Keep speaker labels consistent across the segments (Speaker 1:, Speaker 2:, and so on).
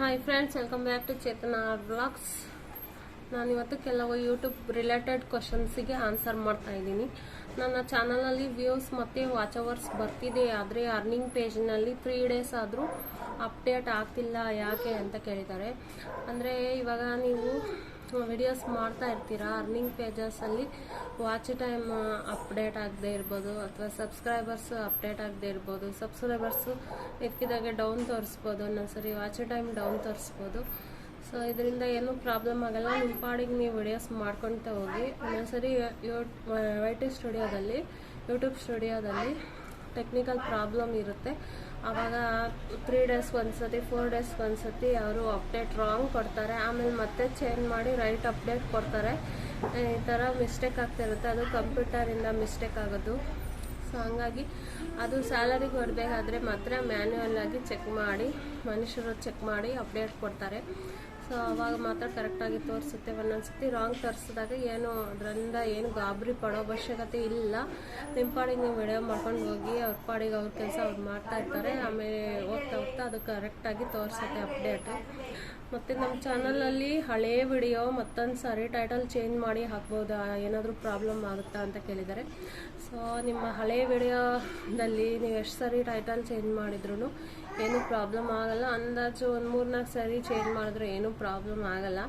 Speaker 1: Hi friends welcome back to Chetana blogs ನಾನಿವತ್ತು ಕೆಲವು YouTube related ಕ್ವಶನ್ಸಿಗೆ answer ಮಾಡ್ತಾ ಇದ್ದೀನಿ. ನನ್ನ ಚಾನಲಲ್ಲಿ ವ್ಯೂಸ್ ಮತ್ತು ವಾಚ್ ಅವರ್ಸ್ ಬರ್ತಿದೆ, ಆದರೆ ಅರ್ನಿಂಗ್ ಪೇಜ್ನಲ್ಲಿ ತ್ರೀ ಡೇಸ್ ಆದರೂ ಅಪ್ಡೇಟ್ ಆಗ್ತಿಲ್ಲ, ಯಾಕೆ ಅಂತ ಕೇಳಿದ್ದಾರೆ. ಅಂದರೆ ಇವಾಗ ನೀವು ವಿಡಿಯೋಸ್ ಮಾಡ್ತಾ ಇರ್ತೀರಾ? ಅರ್ನಿಂಗ್ ಪೇಜಸಲ್ಲಿ ವಾಚ್ ಟೈಮ್ ಅಪ್ಡೇಟ್ ಆಗದೆ ಇರ್ಬೋದು, ಅಥವಾ ಸಬ್ಸ್ಕ್ರೈಬರ್ಸ್ ಅಪ್ಡೇಟ್ ಆಗದೆ ಇರ್ಬೋದು ಸಬ್ಸ್ಕ್ರೈಬರ್ಸು ಎತ್ಕಿದಾಗೆ ಡೌನ್ ತೋರಿಸ್ಬೋದು, ಒಂದೊಂದ್ಸರಿ ವಾಚ್ ಟೈಮ್ ಡೌನ್ ತೋರಿಸ್ಬೋದು. ಸೊ ಇದರಿಂದ ಏನೂ ಪ್ರಾಬ್ಲಮ್ ಆಗಲ್ಲ. ನಿಮ್ಮ ಪಾಡಿಗೆ ನೀವು ವಿಡಿಯೋಸ್ ಮಾಡ್ಕೊತ ಹೋಗಿ, ಒಂದೊಂದ್ಸರಿ ಯೂ ವೈ ಟಿ ಸ್ಟುಡಿಯೋದಲ್ಲಿ ಯೂಟ್ಯೂಬ್ ಸ್ಟುಡಿಯೋದಲ್ಲಿ ಟೆಕ್ನಿಕಲ್ ಪ್ರಾಬ್ಲಮ್ ಇರುತ್ತೆ. ಆವಾಗ ತ್ರೀ ಡೇಸ್ ಒಂದ್ಸತಿ ಫೋರ್ ಡೇಸ್ ಒಂದ್ಸತಿ ಅವರು ಅಪ್ಡೇಟ್ ರಾಂಗ್ ಕೊಡ್ತಾರೆ. ಆಮೇಲೆ ಮತ್ತೆ ಚೇಂಜ್ ಮಾಡಿ ರೈಟ್ ಅಪ್ಡೇಟ್ ಕೊಡ್ತಾರೆ. ಈ ಥರ ಮಿಸ್ಟೇಕ್ ಆಗ್ತಿರುತ್ತೆ. ಅದು ಕಂಪ್ಯೂಟರಿಂದ ಮಿಸ್ಟೇಕ್ ಆಗೋದು. ಸೊ ಹಂಗಾಗಿ ಅದು ಸ್ಯಾಲರಿಗೆ ಬರಬೇಕಾದ್ರೆ ಮಾತ್ರ ಆಗಿ ಚೆಕ್ ಮಾಡಿ, ಮನುಷ್ಯರು ಚೆಕ್ ಮಾಡಿ ಅಪ್ಡೇಟ್ ಕೊಡ್ತಾರೆ. ಸೊ ಅವಾಗ ಮಾತ್ರ ಕರೆಕ್ಟಾಗಿ ತೋರಿಸುತ್ತೆ. ಒಂದೊಂದ್ಸತಿ ರಾಂಗ್ ತರಿಸಿದಾಗ ಏನು, ಅದರಿಂದ ಏನು ಗಾಬರಿ ಪಡೋ ಅವಶ್ಯಕತೆ ಇಲ್ಲ. ನಿಮ್ಮ ಪಾಡಿಗೆ ನೀವು ವಿಡಿಯೋ ಮಾಡ್ಕೊಂಡು ಹೋಗಿ, ಅವ್ರ ಪಾಡಿಗೆ ಅವ್ರ ಕೆಲಸ ಅವ್ರು ಮಾಡ್ತಾ ಇರ್ತಾರೆ. ಆಮೇಲೆ ಹೋಗ್ತಾ ಹೋಗ್ತಾ ಅದು ಕರೆಕ್ಟಾಗಿ ತೋರಿಸುತ್ತೆ ಅಪ್ಡೇಟು ಮತ್ತು ನಮ್ಮ ಚಾನಲಲ್ಲಿ ಹಳೇ ವಿಡಿಯೋ ಮತ್ತೊಂದು ಸಾರಿ ಟೈಟಲ್ ಚೇಂಜ್ ಮಾಡಿ ಹಾಕ್ಬೋದಾ? ಏನಾದರೂ ಪ್ರಾಬ್ಲಮ್ ಆಗುತ್ತಾ ಅಂತ ಕೇಳಿದ್ದಾರೆ. ಸೊ ನಿಮ್ಮ ಹಳೆ ವಿಡಿಯೋದಲ್ಲಿ ನೀವು ಎಷ್ಟು ಸರಿ ಟೈಟಲ್ ಚೇಂಜ್ ಮಾಡಿದ್ರು ಏನೂ ಪ್ರಾಬ್ಲಮ್ ಆಗಲ್ಲ. ಅಂದಾಜು ಒಂದು ಮೂರ್ನಾಲ್ಕು ಸರಿ ಚೇಂಜ್ ಮಾಡಿದ್ರೆ ಏನೂ ಪ್ರಾಬ್ಲಮ್ ಆಗಲ್ಲ.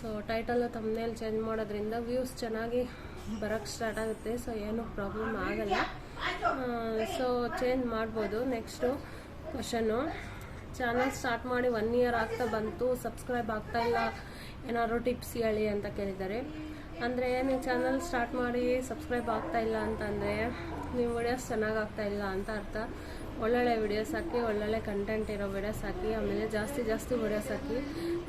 Speaker 1: ಸೊ ಟೈಟಲ್ ತಮ್ಮನೇಲಿ ಚೇಂಜ್ ಮಾಡೋದ್ರಿಂದ ವ್ಯೂಸ್ ಚೆನ್ನಾಗಿ ಬರೋಕ್ಕೆ ಸ್ಟಾರ್ಟ್ ಆಗುತ್ತೆ. ಸೊ ಏನೂ ಪ್ರಾಬ್ಲಮ್ ಆಗಲ್ಲ. ಸೊ ಚೇಂಜ್ ಮಾಡ್ಬೋದು. ನೆಕ್ಸ್ಟು ಕ್ವಶನ್ನು ಚಾನಲ್ ಸ್ಟಾರ್ಟ್ ಮಾಡಿ ಒನ್ ಇಯರ್ ಆಗ್ತಾ ಬಂತು ಸಬ್ಸ್ಕ್ರೈಬ್ ಆಗ್ತಾ ಇಲ್ಲ, ಏನಾದ್ರು ಟಿಪ್ಸ್ ಹೇಳಿ ಅಂತ ಕೇಳಿದ್ದಾರೆ. ಅಂದರೆ ನೀವು ಚಾನಲ್ ಸ್ಟಾರ್ಟ್ ಮಾಡಿ ಸಬ್ಸ್ಕ್ರೈಬ್ ಆಗ್ತಾ ಇಲ್ಲ ಅಂತಂದರೆ ನೀವು ವಿಡಿಯೋಸ್ ಚೆನ್ನಾಗಿ ಆಗ್ತಾ ಇಲ್ಲ ಅಂತ ಅರ್ಥ. ಒಳ್ಳೊಳ್ಳೆ ವಿಡಿಯೋಸ್ ಹಾಕಿ, ಒಳ್ಳೊಳ್ಳೆ ಕಂಟೆಂಟ್ ಇರೋ ವಿಡಿಯೋಸ್ ಹಾಕಿ, ಆಮೇಲೆ ಜಾಸ್ತಿ ಜಾಸ್ತಿ ವಿಡಿಯೋಸ್ ಹಾಕಿ.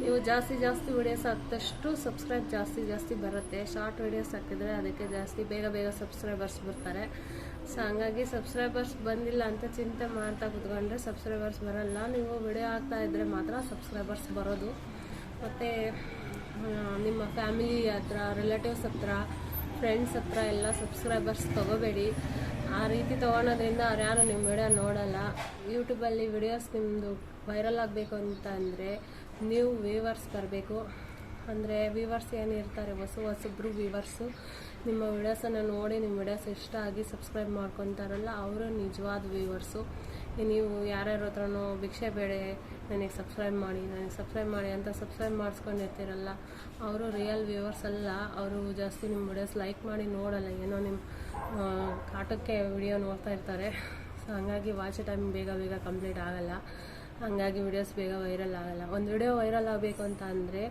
Speaker 1: ನೀವು ಜಾಸ್ತಿ ಜಾಸ್ತಿ ವಿಡಿಯೋಸ್ ಹಾಕಿದಷ್ಟು ಸಬ್ಸ್ಕ್ರೈಬ್ ಜಾಸ್ತಿ ಜಾಸ್ತಿ ಬರುತ್ತೆ. ಶಾರ್ಟ್ ವಿಡಿಯೋಸ್ ಹಾಕಿದರೆ ಅದಕ್ಕೆ ಜಾಸ್ತಿ ಬೇಗ ಬೇಗ ಸಬ್ಸ್ಕ್ರೈಬರ್ಸ್ ಬರ್ತಾರೆ. ಸೊ ಹಂಗಾಗಿ ಸಬ್ಸ್ಕ್ರೈಬರ್ಸ್ ಬಂದಿಲ್ಲ ಅಂತ ಚಿಂತೆ ಮಾಡ್ತಾ ಕುತ್ಕೊಂಡ್ರೆ ಸಬ್ಸ್ಕ್ರೈಬರ್ಸ್ ಬರಲ್ಲ. ನೀವು ವಿಡಿಯೋ ಆಗ್ತಾ ಇದ್ದರೆ ಮಾತ್ರ ಸಬ್ಸ್ಕ್ರೈಬರ್ಸ್ ಬರೋದು. ಮತ್ತು ನಿಮ್ಮ ಫ್ಯಾಮಿಲಿ ಹತ್ರ ರಿಲೇಟಿವ್ಸ್ ಹತ್ರ ಫ್ರೆಂಡ್ಸ್ ಹತ್ರ ಎಲ್ಲ ಸಬ್ಸ್ಕ್ರೈಬರ್ಸ್ ತೊಗೋಬೇಡಿ. ಆ ರೀತಿ ತೊಗೊಳೋದ್ರಿಂದ ಅವ್ರು ಯಾರು ನಿಮ್ಮ ವಿಡಿಯೋ ನೋಡಲ್ಲ. ಯೂಟ್ಯೂಬಲ್ಲಿ ವಿಡಿಯೋಸ್ ನಿಮ್ಮದು ವೈರಲ್ ಆಗಬೇಕು ಅಂತ ಅಂದರೆ ನೀವು ವ್ಯೂವರ್ಸ್ ಬರಬೇಕು. ಅಂದರೆ ವ್ಯೂವರ್ಸ್ ಏನಿರ್ತಾರೆ? ಹೊಸ ಹೊಸಬ್ರು ವ್ಯೂವರ್ಸು ನಿಮ್ಮ ವಿಳಾಸನ ನೋಡಿ ನಿಮ್ಮ ವಿಳಾಸ ಇಷ್ಟ ಆಗಿ ಸಬ್ಸ್ಕ್ರೈಬ್ ಮಾಡ್ಕೊತಾರಲ್ಲ, ಅವರು ನಿಜವಾದ ವ್ಯೂವರ್ಸು. ನೀವು ಯಾರ್ಯಾರ ಹತ್ರನೂ ಭಿಕ್ಷೆ ಬೇಡೆ, ನನಗೆ ಸಬ್ಸ್ಕ್ರೈಬ್ ಮಾಡಿ, ನನಗೆ ಸಬ್ಸ್ಕ್ರೈಬ್ ಮಾಡಿ ಅಂತ ಸಬ್ಸ್ಕ್ರೈಬ್ ಮಾಡಿಸ್ಕೊಂಡಿರ್ತೀರಲ್ಲ, ಅವರು ರಿಯಲ್ ವ್ಯೂವರ್ಸ್ ಅಲ್ಲ, ಅವರು ಜಾಸ್ತಿ ನಿಮ್ಮ ವಿಡಿಯೋಸ್ ಲೈಕ್ ಮಾಡಿ ನೋಡಲ್ಲ, ಏನೋ ನಿಮ್ಮ ಕಾಟಕ್ಕೆ ವಿಡಿಯೋ ನೋಡ್ತಾ ಇರ್ತಾರೆ. ಸೊ ಹಂಗಾಗಿ ವಾಚ್ ಟೈಮ್ ಬೇಗ ಬೇಗ ಕಂಪ್ಲೀಟ್ ಆಗಲ್ಲ. ಹಂಗಾಗಿ ವಿಡಿಯೋಸ್ ಬೇಗ ವೈರಲ್ ಆಗಲ್ಲ. ಒಂದು ವಿಡಿಯೋ ವೈರಲ್ ಆಗಬೇಕು ಅಂತ ಅಂದರೆ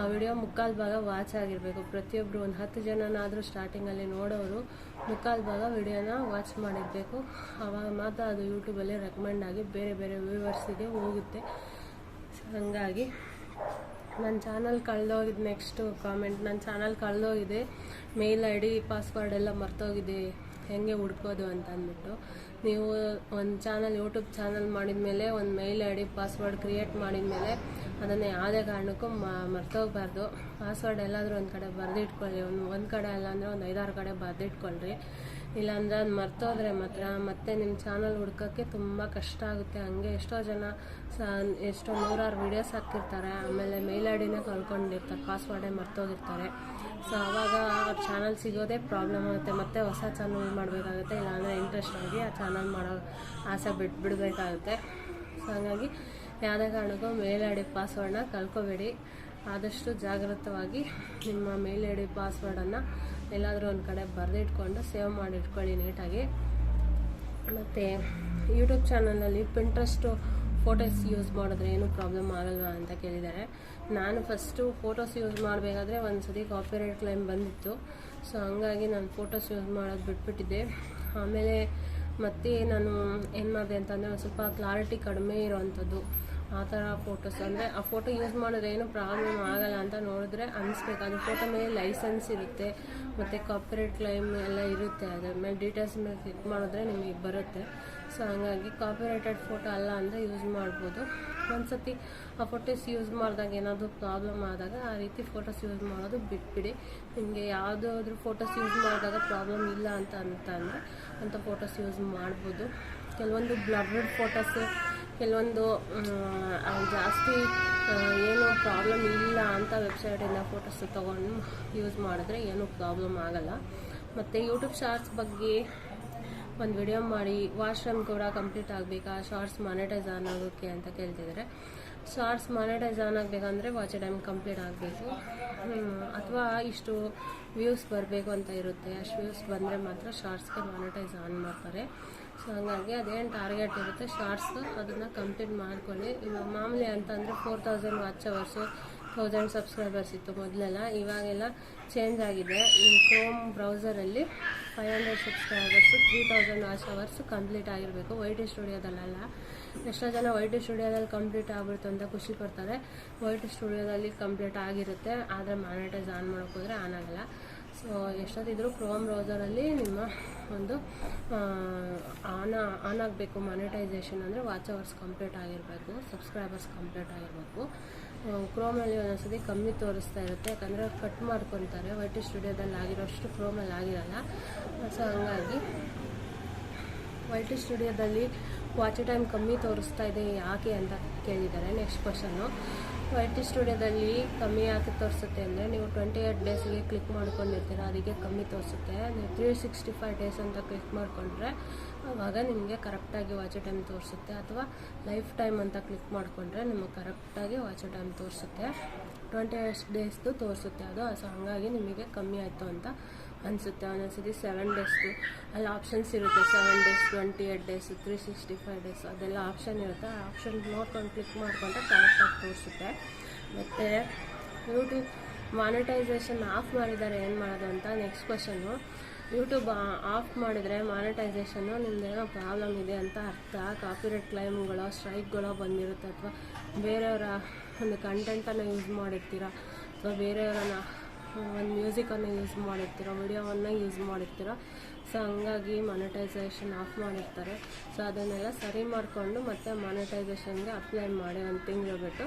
Speaker 1: ಆ ವಿಡಿಯೋ ಮುಕ್ಕಾಲು ಭಾಗ ವಾಚ್ ಆಗಿರಬೇಕು. ಪ್ರತಿಯೊಬ್ಬರು ಒಂದು ಹತ್ತು ಜನನಾದರೂ ಸ್ಟಾರ್ಟಿಂಗಲ್ಲಿ ನೋಡೋರು ಮುಕ್ಕಾಲು ಭಾಗ ವಿಡಿಯೋನ ವಾಚ್ ಮಾಡಿರಬೇಕು. ಆವಾಗ ಮಾತ್ರ ಅದು ಯೂಟ್ಯೂಬಲ್ಲಿ ರೆಕಮೆಂಡ್ ಆಗಿ ಬೇರೆ ಬೇರೆ ವ್ಯೂವರ್ಸಿಗೆ ಹೋಗುತ್ತೆ. ಹಾಗಾಗಿ ನನ್ನ ಚಾನಲ್ ಕಳೆದೋಗಿದ್ದು ನೆಕ್ಸ್ಟು ಕಾಮೆಂಟ್ ನನ್ನ ಚಾನಲ್ ಕಳೆದೋಗಿದೆ. ಮೇಲ್ ಐ ಡಿ ಪಾಸ್ವರ್ಡ್ ಎಲ್ಲ ಮರ್ತೋಗಿದೆ. ಹೆಂಗೆ ಹುಡ್ಕೋದು ಅಂತ ಅಂದ್ಬಿಟ್ಟು ನೀವು ಒಂದು ಚಾನಲ್, ಯೂಟ್ಯೂಬ್ ಚಾನಲ್ ಮಾಡಿದ ಮೇಲೆ ಒಂದು mail I D, password create ಮಾಡಿದ ಮೇಲೆ ಅದನ್ನು ಯಾವುದೇ ಕಾರಣಕ್ಕೂ ಮರ್ತೋಗ್ಬಾರ್ದು. ಪಾಸ್ವರ್ಡ್ ಎಲ್ಲಾದರೂ ಒಂದು ಕಡೆ ಬರೆದಿಟ್ಕೊಳ್ಳಿ. ಒಂದು ಒಂದು ಕಡೆ ಅಲ್ಲ ಅಂದರೆ ಒಂದು ಐದಾರು ಕಡೆ ಬರೆದಿಟ್ಕೊಳ್ರಿ. ಇಲ್ಲಾಂದರೆ ಅದು ಮರ್ತೋದ್ರೆ ಮಾತ್ರ. ಮತ್ತೆ ನಿಮ್ಮ ಚಾನಲ್ ಹುಡ್ಕೋಕ್ಕೆ ತುಂಬ ಕಷ್ಟ ಆಗುತ್ತೆ. ಹಂಗೆ ಎಷ್ಟೋ ಜನ ಸ, ಎಷ್ಟೋ ನೂರಾರು ವೀಡಿಯೋಸ್ ಹಾಕಿರ್ತಾರೆ. ಆಮೇಲೆ ಮೇಲ್ ಐ ಡಿನೇ ಕಳ್ಕೊಂಡಿರ್ತಾರೆ. ಪಾಸ್ವರ್ಡೇ ಮರ್ತೋಗಿರ್ತಾರೆ. ಸೊ ಆವಾಗ ಅವ್ರ ಚಾನಲ್ ಸಿಗೋದೇ ಪ್ರಾಬ್ಲಮ್ ಆಗುತ್ತೆ. ಮತ್ತೆ ಹೊಸ ಚಾನಲ್ ಮಾಡಬೇಕಾಗುತ್ತೆ. ಇಲ್ಲಾಂದರೆ ಇಂಟ್ರೆಸ್ಟ್ ಆಗಿ ಆ ಚಾನಲ್ ಮಾಡೋ ಆಸೆ ಬಿಟ್ಟು ಬಿಡಬೇಕಾಗುತ್ತೆ. ಸೊ ಹಾಗಾಗಿ ಯಾವುದೇ ಕಾರಣಕ್ಕೂ ಮೇಲ್ ಐ ಡಿ ಪಾಸ್ವರ್ಡನ್ನ ಕಳ್ಕೊಬೇಡಿ. ಆದಷ್ಟು ಜಾಗೃತವಾಗಿ ನಿಮ್ಮ ಮೇಲ್ ಐ ಡಿ ಪಾಸ್ವರ್ಡನ್ನು ಎಲ್ಲಾದರೂ ಒಂದು ಕಡೆ ಬರೆದಿಟ್ಕೊಂಡು ಸೇವ್ ಮಾಡಿ ಇಟ್ಕೊಳ್ಳಿ ನೀಟಾಗಿ. ಮತ್ತು ಯೂಟ್ಯೂಬ್ ಚಾನಲಲ್ಲಿ ಪಿಂಟ್ರೆಸ್ಟು ಫೋಟೋಸ್ ಯೂಸ್ ಮಾಡಿದ್ರೆ ಏನೂ ಪ್ರಾಬ್ಲಮ್ ಆಗಲ್ವಾ ಅಂತ ಕೇಳಿದ್ದಾರೆ. ನಾನು ಫಸ್ಟು ಫೋಟೋಸ್ ಯೂಸ್ ಮಾಡಬೇಕಾದ್ರೆ ಒಂದು ಸತಿ ಕಾಪಿರೈಟ್ ಕ್ಲೈಮ್ ಬಂದಿತ್ತು. ಸೊ ಹಂಗಾಗಿ ನಾನು ಫೋಟೋಸ್ ಯೂಸ್ ಮಾಡೋದು ಬಿಟ್ಬಿಟ್ಟಿದ್ದೆ. ಆಮೇಲೆ ಮತ್ತೆ ನಾನು ಏನು ಮಾಡಿದೆ ಅಂತಂದರೆ ಒಂದು ಸ್ವಲ್ಪ ಕ್ಲಾರಿಟಿ ಕಡಿಮೆ ಇರೋವಂಥದ್ದು ಆ ಥರ ಫೋಟೋಸ್ ಅಂದರೆ, ಆ ಫೋಟೋ ಯೂಸ್ ಮಾಡಿದ್ರೆ ಏನು ಪ್ರಾಬ್ಲಮ್ ಆಗಲ್ಲ ಅಂತ ನೋಡಿದ್ರೆ ಅನಿಸ್ಬೇಕು. ಅದು ಫೋಟೋ ಮೇಲೆ ಲೈಸೆನ್ಸ್ ಇರುತ್ತೆ, ಮತ್ತು ಕಾಪ್ರೇಟ್ ಕ್ಲೈಮ್ ಎಲ್ಲ ಇರುತ್ತೆ. ಅದ್ರ ಮೇಲೆ ಡೀಟೇಲ್ಸ್ ಮೇಲೆ ಕ್ಲಿಕ್ ಮಾಡಿದ್ರೆ ನಿಮಗೆ ಬರುತ್ತೆ. ಸೊ ಹಂಗಾಗಿ ಕಾಪಿರೈಟೆಡ್ ಫೋಟೋ ಅಲ್ಲ ಅಂದರೆ ಯೂಸ್ ಮಾಡ್ಬೋದು. ಒಂದು ಸತಿ ಆ ಫೋಟೋಸ್ ಯೂಸ್ ಮಾಡಿದಾಗ ಏನಾದರೂ ಪ್ರಾಬ್ಲಮ್ ಆದಾಗ ಆ ರೀತಿ ಫೋಟೋಸ್ ಯೂಸ್ ಮಾಡೋದು ಬಿಟ್ಬಿಡಿ. ನಿಮಗೆ ಯಾವುದಾದ್ರೂ ಫೋಟೋಸ್ ಯೂಸ್ ಮಾಡಿದಾಗ ಪ್ರಾಬ್ಲಮ್ ಇಲ್ಲ ಅಂತ ಅಂತ ಅಂದರೆ ಅಂಥ ಫೋಟೋಸ್ ಯೂಸ್ ಮಾಡ್ಬೋದು. ಕೆಲವೊಂದು ಬ್ಲರ್ಡ್ ಫೋಟೋಸು ಕೆಲವೊಂದು ಜಾಸ್ತಿ ಏನು ಪ್ರಾಬ್ಲಮ್ ಇಲ್ಲ ಅಂತ ವೆಬ್ಸೈಟಿಂದ ಫೋಟೋಸ್ ತೊಗೊಂಡು ಯೂಸ್ ಮಾಡಿದ್ರೆ ಏನೂ ಪ್ರಾಬ್ಲಮ್ ಆಗಲ್ಲ. ಮತ್ತು ಯೂಟ್ಯೂಬ್ ಶಾರ್ಟ್ಸ್ ಬಗ್ಗೆ ಒಂದು ವಿಡಿಯೋ ಮಾಡಿ ವಾಶ್ರೂಮ್ ಕೂಡ ಕಂಪ್ಲೀಟ್ ಆಗಬೇಕಾ? ಶಾರ್ಟ್ಸ್ ಮಾನಿಟೈಸ್ ಆನ್ ಆಗೋಕ್ಕೆ ಅಂತ ಕೇಳ್ತಿದ್ದಾರೆ ಶಾರ್ಟ್ಸ್ ಮಾನಿಟೈಸ್ ಆನ್ ಆಗಬೇಕಂದ್ರೆ ವಾಚ್ ಟೈಮ್ ಕಂಪ್ಲೀಟ್ ಆಗಬೇಕು. ಅಥವಾ ಇಷ್ಟು ವ್ಯೂಸ್ ಬರಬೇಕು ಅಂತ ಇರುತ್ತೆ. ಅಷ್ಟು ವ್ಯೂಸ್ ಬಂದರೆ ಮಾತ್ರ ಶಾರ್ಟ್ಸ್ಗೆ ಮಾನಿಟೈಸ್ ಆನ್ ಮಾಡ್ತಾರೆ. ಸೊ ಹಾಗಾಗಿ ಅದೇನು ಟಾರ್ಗೆಟ್ ಇರುತ್ತೆ ಶಾರ್ಟ್ಸ್ ಅದನ್ನು ಕಂಪ್ಲೀಟ್ ಮಾಡ್ಕೊಳ್ಳಿ. ಮಾಮೂಲಿ ಅಂತಂದರೆ four thousand watch hours thousand subscribers ಇತ್ತು ಮೊದಲೆಲ್ಲ, ಇವಾಗೆಲ್ಲ ಚೇಂಜ್ ಆಗಿದೆ. ನಿಮ್ಮ Chrome ಬ್ರೌಸರಲ್ಲಿ five hundred subscribers three thousand watch hours complete ಆಗಿರಬೇಕು ವೈ ಟಿ ಸ್ಟುಡಿಯೋದಲ್ಲೆಲ್ಲ ಎಷ್ಟೋ ಜನ ವೈ ಟಿ ಸ್ಟುಡಿಯೋದಲ್ಲಿ ಕಂಪ್ಲೀಟ್ ಆಗ್ಬಿಡ್ತು ಅಂತ ಖುಷಿ ಪಡ್ತಾರೆ. ವೈ ಟಿ ಸ್ಟುಡಿಯೋದಲ್ಲಿ ಕಂಪ್ಲೀಟ್ ಆಗಿರುತ್ತೆ, ಆದರೆ ಮಾನಿಟೈಸ್ ಆನ್ ಮಾಡೋಕೆ ಹೋದರೆ ಆನ್ ಆಗಲ್ಲ. ಸೊ ಎಷ್ಟೊತ್ತಿದ್ರು ಕ್ರೋಮ್ ಬ್ರೌಸರಲ್ಲಿ ನಿಮ್ಮ ಒಂದು ಆನ್ ಆನ್ ಆಗಬೇಕು ಮಾನಿಟೈಸೇಷನ್ ಅಂದರೆ ವಾಚ್ ಅವರ್ಸ್ ಕಂಪ್ಲೀಟ್ ಆಗಿರಬೇಕು ಸಬ್ಸ್ಕ್ರೈಬರ್ಸ್ ಕಂಪ್ಲೀಟ್ ಆಗಿರಬೇಕು. ಕ್ರೋಮಲ್ಲಿ ಒಂದೊಂದ್ಸತಿ ಕಮ್ಮಿ ತೋರಿಸ್ತಾ ಇರುತ್ತೆ. ಯಾಕಂದರೆ ಕಟ್ ಮಾಡ್ಕೊತಾರೆ. ವೈ ಟಿ ಸ್ಟುಡಿಯೋದಲ್ಲಿ ಆಗಿರೋಷ್ಟು ಕ್ರೋಮಲ್ಲಿ ಆಗಿರಲ್ಲ. ಸೊ ಹಂಗಾಗಿ ವೈ ಟಿ ಸ್ಟುಡಿಯೋದಲ್ಲಿ ವಾಚ್ ಟೈಮ್ ಕಮ್ಮಿ ತೋರಿಸ್ತಾ ಇದೆ ಯಾಕೆ ಅಂತ ಕೇಳಿದ್ದಾರೆ ನೆಕ್ಸ್ಟ್ ಕ್ವಶನ್ನು ಟಿ ಸ್ಟುಡಿಯೋದಲ್ಲಿ ಕಮ್ಮಿ ಯಾಕೆ ತೋರಿಸುತ್ತೆ ಅಂದರೆ ನೀವು ಟ್ವೆಂಟಿ ಏಟ್ ಡೇಸ್ಗೆ ಕ್ಲಿಕ್ ಮಾಡ್ಕೊಂಡಿರ್ತೀರ, ಅದಕ್ಕೆ ಕಮ್ಮಿ ತೋರಿಸುತ್ತೆ. ನೀವು ತ್ರೀ ಸಿಕ್ಸ್ಟಿ ಫೈವ್ ಡೇಸ್ ಅಂತ ಕ್ಲಿಕ್ ಮಾಡಿಕೊಂಡ್ರೆ ಆವಾಗ ನಿಮಗೆ ಕರೆಕ್ಟಾಗಿ ವಾಚ್ ಟೈಮ್ ತೋರಿಸುತ್ತೆ. ಅಥವಾ ಲೈಫ್ ಟೈಮ್ ಅಂತ ಕ್ಲಿಕ್ ಮಾಡಿಕೊಂಡ್ರೆ ನಿಮಗೆ ಕರೆಕ್ಟಾಗಿ ವಾಚ್ ಟೈಮ್ ತೋರಿಸುತ್ತೆ. ಟ್ವೆಂಟಿ ಏಟ್ ಡೇಸ್ದು ತೋರಿಸುತ್ತೆ ಅದು. ಸೊ ಹಂಗಾಗಿ ನಿಮಗೆ ಕಮ್ಮಿ ಆಯಿತು ಅಂತ ಅನಿಸುತ್ತೆ. ಒಂದೊಂದ್ಸತಿ ಸೆವೆನ್ ಡೇಸ್ದು ಅಲ್ಲಿ ಆಪ್ಷನ್ಸ್ ಇರುತ್ತೆ. Seven days twenty eight days three sixty five days ಅದೆಲ್ಲ ಆಪ್ಷನ್ ಇರುತ್ತೆ. ಆ ಆಪ್ಷನ್ ನೋಡ್ಕೊಂಡು ಕ್ಲಿಕ್ ಮಾಡಿಕೊಂಡ್ರೆ ಕರೆಕ್ಟಾಗಿ ತೋರಿಸುತ್ತೆ. ಮತ್ತು ಯೂಟ್ಯೂಬ್ ಮಾನಿಟೈಸೇಷನ್ ಆಫ್ ಮಾಡಿದ್ದಾರೆ. ಏನು ಮಾಡೋದು ಅಂತ ನೆಕ್ಸ್ಟ್ ಕ್ವಶನ್ನು ಯೂಟ್ಯೂಬ್ ಆಫ್ ಮಾಡಿದರೆ ಮಾನಿಟೈಸೇಷನ್ನು ನಿಮ್ದೇನೋ ಪ್ರಾಬ್ಲಮ್ ಇದೆ ಅಂತ ಅರ್ಥ. ಕಾಪಿರೇಟ್ ಕ್ಲೈಮ್ಗಳು ಸ್ಟ್ರೈಕ್ಗಳೋ ಬಂದಿರುತ್ತೆ. ಅಥವಾ ಬೇರೆಯವರ ಒಂದು ಕಂಟೆಂಟನ್ನು ಯೂಸ್ ಮಾಡಿರ್ತೀರ? ಅಥವಾ ಬೇರೆಯವರನ್ನ ಒಂದು ಮ್ಯೂಸಿಕನ್ನು ಯೂಸ್ ಮಾಡಿರ್ತೀರೋ, ವಿಡಿಯೋವನ್ನು ಯೂಸ್ ಮಾಡಿರ್ತೀರೋ? ಸೊ ಹಂಗಾಗಿ ಮಾನಿಟೈಸೇಷನ್ ಆಫ್ ಮಾಡಿರ್ತಾರೆ. ಸೊ ಅದನ್ನೆಲ್ಲ ಸರಿ ಮಾಡಿಕೊಂಡು ಮತ್ತೆ ಮಾನಿಟೈಸೇಷನ್ಗೆ ಅಪ್ಲೈ ಮಾಡಿ ಒಂದು ತಿಂಗಳು ಬಿಟ್ಟು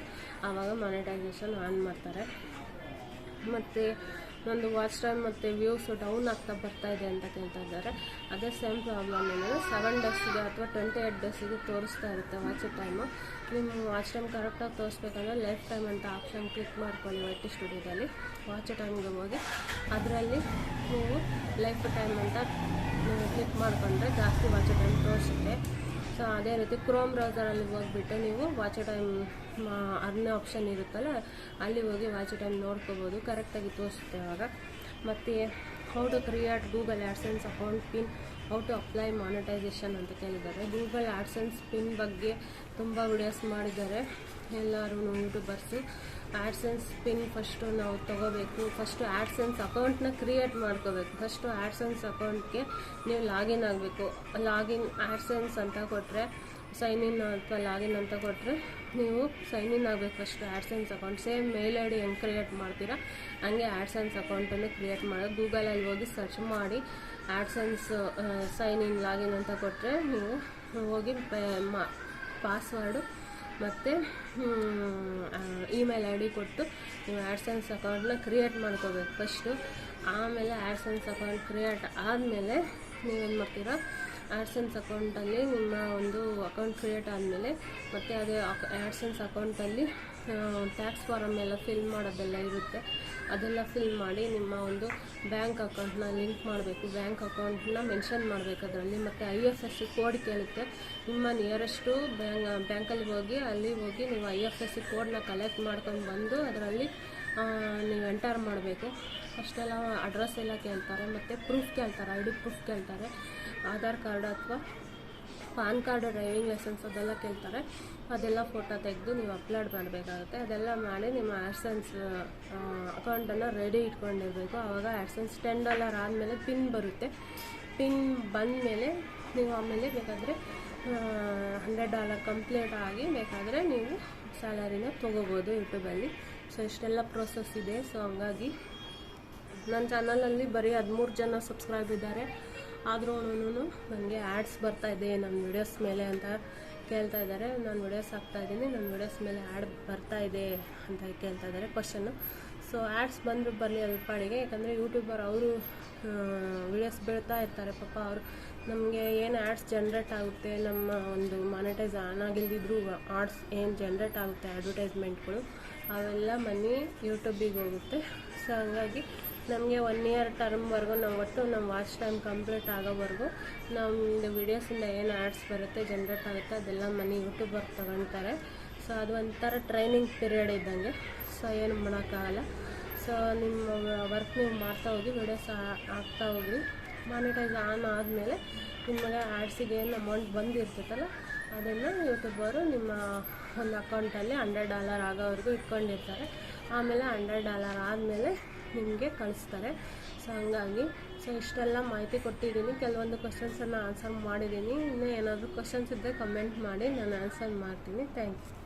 Speaker 1: ಆವಾಗ ಮಾನಿಟೈಸೇಷನ್ ಆನ್ ಮಾಡ್ತಾರೆ. ಮತ್ತು ನಂದು ವಾಚ್ ಟೈಮ್ ಮತ್ತು ವ್ಯೂಸ್ ಡೌನ್ ಆಗ್ತಾ ಬರ್ತಾ ಇದೆ ಅಂತ ಕೇಳ್ತಾ ಇದ್ದಾರೆ. ಅದೇ ಸೇಮ್ ಪ್ರಾಬ್ಲಮ್ ಏನಂದರೆ ಸೆವೆನ್ ಡೇಸಿಗೆ ಅಥವಾ ಟ್ವೆಂಟಿ ಏಯ್ಟ್ ಡೇಸಿಗೆ ತೋರಿಸ್ತಾ ಇರುತ್ತೆ ವಾಚ್ ಟೈಮು ನಿಮ್ಮ ವಾಚ್ ಟೈಮ್ ಕರೆಕ್ಟಾಗಿ ತೋರಿಸ್ಬೇಕಂದ್ರೆ ಲೈಫ್ ಟೈಮ್ ಅಂತ ಆಪ್ಷನ್ ಕ್ಲಿಕ್ ಮಾಡ್ಕೊಳ್ಳಿ ವೈಟಿ ಸ್ಟುಡಿಯೋದಲ್ಲಿ ವಾಚ್ ಟೈಮ್ಗೆ ಹೋಗಿ. ಅದರಲ್ಲಿ ನೀವು ಲೈಫ್ ಟೈಮ್ ಅಂತ ಕ್ಲಿಕ್ ಮಾಡಿಕೊಂಡ್ರೆ ಜಾಸ್ತಿ ವಾಚ್ ಟೈಮ್ ತೋರಿಸುತ್ತೆ. ಸೊ ಅದೇ ರೀತಿ ಕ್ರೋಮ್ ಬ್ರೌಸರಲ್ಲಿ ಹೋಗ್ಬಿಟ್ಟು ನೀವು ವಾಚ್ ಟೈಮ್ ಅರ್ನ್ ಆಪ್ಷನ್ ಇರುತ್ತಲ್ಲ, ಅಲ್ಲಿ ಹೋಗಿ ವಾಚ್ ಟೈಮ್ ನೋಡ್ಕೋಬೋದು. ಕರೆಕ್ಟಾಗಿ ತೋರಿಸುತ್ತೆ ಅವಾಗ. ಮತ್ತು how to create Google AdSense account pin how to apply monetisation ಅಂತ ಕೇಳಿದ್ದಾರೆ. ಗೂಗಲ್ ಆ್ಯಡ್ಸೆನ್ಸ್ ಪಿನ್ ಬಗ್ಗೆ ತುಂಬ ವಿಡಿಯೋಸ್ ಮಾಡಿದ್ದಾರೆ ಎಲ್ಲರೂ ಯೂಟ್ಯೂಬರ್ಸು ಆ್ಯಡ್ಸೆನ್ಸ್ ಪಿನ್ ಫಸ್ಟು ನಾವು ತೊಗೋಬೇಕು. ಫಸ್ಟು ಆ್ಯಡ್ಸೆನ್ಸ್ ಅಕೌಂಟ್ನ ಕ್ರಿಯೇಟ್ ಮಾಡ್ಕೋಬೇಕು. ಫಸ್ಟು ಆ್ಯಡ್ಸೆನ್ಸ್ ಅಕೌಂಟ್ಗೆ ನೀವು ಲಾಗಿನ್ ಆಗಬೇಕು. ಲಾಗಿನ್ ಆಡ್ಸೆನ್ಸ್ ಅಂತ ಕೊಟ್ಟರೆ ಸೈನ್ ಇನ್ ಅಥವಾ ಲಾಗಿನ್ ಅಂತ ಕೊಟ್ಟರೆ ನೀವು ಸೈನ್ ಇನ್ ಆಗಬೇಕು first AdSense account same mail I D ಹೆಂಗೆ ಕ್ರಿಯೇಟ್ ಮಾಡ್ತೀರಾ, ಹಂಗೆ ಆ್ಯಡ್ಸೆನ್ಸ್ ಅಕೌಂಟನ್ನು ಕ್ರಿಯೇಟ್ ಮಾಡೋದು ಗೂಗಲಲ್ಲಿ ಹೋಗಿ ಸರ್ಚ್ ಮಾಡಿ ಆಡ್ಸೆನ್ಸ್ ಸೈನ್ ಇನ್ ಲಾಗಿನ್ ಅಂತ ಕೊಟ್ಟರೆ ನೀವು ಹೋಗಿ ಪಾಸ್ವರ್ಡು ಮತ್ತು ಇಮೇಲ್ ಐ ಡಿ ಕೊಟ್ಟು ನೀವು ಆ್ಯಡ್ಸೆನ್ಸ್ ಅಕೌಂಟನ್ನ ಕ್ರಿಯೇಟ್ ಮಾಡ್ಕೋಬೇಕು ಫಸ್ಟು ಆಮೇಲೆ ಆ್ಯಡ್ಸೆನ್ಸ್ ಅಕೌಂಟ್ ಕ್ರಿಯೇಟ್ ಆದಮೇಲೆ ನೀವೇನು ಮಾಡ್ತೀರಾ ಆ್ಯಡ್ಸೆನ್ಸ್ ಅಕೌಂಟಲ್ಲಿ ನಿಮ್ಮ ಒಂದು ಅಕೌಂಟ್ ಕ್ರಿಯೇಟ್ ಆದಮೇಲೆ ಮತ್ತು ಅದೇ ಆ್ಯಡ್ಸೆನ್ಸ್ ಅಕೌಂಟಲ್ಲಿ ಟ್ಯಾಕ್ಸ್ ಫಾರಮ್ ಎಲ್ಲ ಫಿಲ್ ಮಾಡೋದೆಲ್ಲ ಇರುತ್ತೆ. ಅದೆಲ್ಲ ಫಿಲ್ ಮಾಡಿ ನಿಮ್ಮ ಒಂದು ಬ್ಯಾಂಕ್ ಅಕೌಂಟ್ನ ಲಿಂಕ್ ಮಾಡಬೇಕು. ಬ್ಯಾಂಕ್ ಅಕೌಂಟ್ನ ಮೆನ್ಷನ್ ಮಾಡಬೇಕು ಅದರಲ್ಲಿ. ಮತ್ತು I F S C code ಕೇಳುತ್ತೆ. ನಿಮ್ಮ ನಿಯರೆಸ್ಟು ಬ್ಯಾಂಕ್, ಬ್ಯಾಂಕಲ್ಲಿ ಹೋಗಿ, ಅಲ್ಲಿ ಹೋಗಿ ನೀವು ಐ ಎಫ್ ಎಸ್ ಸಿ ಕೋಡ್ನ ಕಲೆಕ್ಟ್ ಮಾಡ್ಕೊಂಡು ಬಂದು ಅದರಲ್ಲಿ ನೀವು ಎಂಟರ್ ಮಾಡಬೇಕು. ಅಷ್ಟೆಲ್ಲ ಅಡ್ರೆಸ್ ಎಲ್ಲ ಕೇಳ್ತಾರೆ, ಮತ್ತು ಪ್ರೂಫ್ ಕೇಳ್ತಾರೆ ಐ ಡಿ ಪ್ರೂಫ್ ಕೇಳ್ತಾರೆ, ಆಧಾರ್ ಕಾರ್ಡ್ ಅಥವಾ ಪಾನ್ ಕಾರ್ಡ್ ಡ್ರೈವಿಂಗ್ ಲೈಸೆನ್ಸ್ ಅದೆಲ್ಲ ಕೇಳ್ತಾರೆ. ಅದೆಲ್ಲ ಫೋಟೋ ತೆಗೆದು ನೀವು ಅಪ್ಲೋಡ್ ಮಾಡಬೇಕಾಗುತ್ತೆ. ಅದೆಲ್ಲ ಮಾಡಿ ನಿಮ್ಮ ಆ್ಯಡ್ಸೆನ್ಸ್ ಅಕೌಂಟನ್ನು ರೆಡಿ ಇಟ್ಕೊಂಡಿರಬೇಕು. ಆವಾಗ ಆ್ಯಡ್ಸೆನ್ಸ್ ಟೆನ್ ಡಾಲರ್ ಆದಮೇಲೆ ಪಿನ್ ಬರುತ್ತೆ. ಪಿನ್ ಬಂದಮೇಲೆ ನೀವು ಆಮೇಲೆ ಬೇಕಾದರೆ ಹಂಡ್ರೆಡ್ ಡಾಲರ್ ಕಂಪ್ಲೀಟ್ ಆಗಿ ಬೇಕಾದರೆ ನೀವು ಸ್ಯಾಲರಿನ ತೊಗೋಬೋದು ಯೂಟ್ಯೂಬಲ್ಲಿ ಸೊ ಇಷ್ಟೆಲ್ಲ ಪ್ರೋಸೆಸ್ ಇದೆ. ಸೊ ಹಂಗಾಗಿ ನನ್ನ ಚಾನಲಲ್ಲಿ ಬರೀ ಹದಿಮೂರು ಜನ ಸಬ್ಸ್ಕ್ರೈಬ್ ಇದ್ದಾರೆ. ಆದ್ರೂ ನನಗೆ ಆ್ಯಡ್ಸ್ ಬರ್ತಾ ಇದೆ. ನನ್ನ ವಿಡಿಯೋಸ್ ಮೇಲೆ ಅಂತ ಕೇಳ್ತಾ ಇದ್ದಾರೆ. ನಾನು ವಿಡಿಯೋಸ್ ಹಾಕ್ತಾ ಇದ್ದೀನಿ. ನನ್ನ ವಿಡಿಯೋಸ್ ಮೇಲೆ ಆ್ಯಡ್ ಬರ್ತಾ ಇದೆ ಅಂತ ಕೇಳ್ತಾ ಇದ್ದಾರೆ ಕ್ವಶನ್ನು ಸೊ ಆ್ಯಡ್ಸ್ ಬಂದರೂ ಬರಲಿ ಅದ್ರ ಪಾಡಿಗೆ. ಯಾಕಂದರೆ ಯೂಟ್ಯೂಬರ್ ಅವರು ವಿಡಿಯೋಸ್ ಬೀಳ್ತಾ ಇರ್ತಾರೆ. ಪಾಪ ಅವರು ನಮಗೆ ಏನು ಆ್ಯಡ್ಸ್ ಜನ್ರೇಟ್ ಆಗುತ್ತೆ, ನಮ್ಮ ಒಂದು ಮಾನಿಟೈಸ್ ಆನ್ ಆಗಿಲ್ದಿದ್ರು ಆಡ್ಸ್ ಏನು ಜನ್ರೇಟ್ ಆಗುತ್ತೆ ಅಡ್ವರ್ಟೈಸ್ಮೆಂಟ್ಗಳು ಅವೆಲ್ಲ ಮನಿ ಯೂಟ್ಯೂಬಿಗೆ ಹೋಗುತ್ತೆ. ಸೊ ಹಂಗಾಗಿ ನಮಗೆ ಒನ್ ಇಯರ್ ಟರ್ಮ್ವರೆಗೂ ನಾವು ಒಟ್ಟು ನಮ್ಮ ವಾಚ್ ಟೈಮ್ ಕಂಪ್ಲೀಟ್ ಆಗೋವರೆಗೂ ನಮ್ಮದು ವೀಡಿಯೋಸಿಂದ ಏನು ಆ್ಯಡ್ಸ್ ಬರುತ್ತೆ ಜನ್ರೇಟ್ ಆಗುತ್ತೆ, ಅದೆಲ್ಲ ಮನಿ ಯೂಟ್ಯೂಬರ್ ತೊಗೊತಾರೆ. ಸೊ ಅದು ಒಂಥರ ಟ್ರೈನಿಂಗ್ ಪೀರಿಯಡ್ ಇದ್ದಂಗೆ. ಸೊ ಏನು ಮಾಡೋಕ್ಕಾಗಲ್ಲ. ಸೊ ನಿಮ್ಮ ವರ್ಕ್ ನೀವು ಮಾಡ್ತಾ ಹೋಗಿ ವಿಡಿಯೋಸ್ ಹಾಕ್ತಾ ಹೋಗಿ ಮಾನಿಟೈಸ್ ಆನ್ ಆದಮೇಲೆ ನಿಮಗೆ ಆ್ಯಡ್ಸಿಗೆ ಏನು ಅಮೌಂಟ್ ಬಂದಿರ್ತೈತಲ್ಲ, ಅದನ್ನು ಯೂಟ್ಯೂಬರು ನಿಮ್ಮ ಒಂದು ಅಕೌಂಟಲ್ಲಿ ಹಂಡ್ರೆಡ್ ಡಾಲರ್ ಆಗೋವರೆಗೂ ಇಟ್ಕೊಂಡಿರ್ತಾರೆ. ಆಮೇಲೆ ಹಂಡ್ರೆಡ್ ಡಾಲರ್ ಆದಮೇಲೆ ನಿಮಗೆ ಕಳಿಸ್ತಾರೆ. ಸೊ ಹಂಗಾಗಿ ಸೊ ಇಷ್ಟೆಲ್ಲ ಮಾಹಿತಿ ಕೊಟ್ಟಿದ್ದೀನಿ. ಕೆಲವೊಂದು ಕ್ವಶನ್ಸನ್ನು ಆನ್ಸರ್ ಮಾಡಿದ್ದೀನಿ. ಇನ್ನೂ ಏನಾದರೂ ಕ್ವಶನ್ಸ್ ಇದ್ದರೆ ಕಮೆಂಟ್ ಮಾಡಿ, ನಾನು ಆನ್ಸರ್ ಮಾಡ್ತೀನಿ. Thank you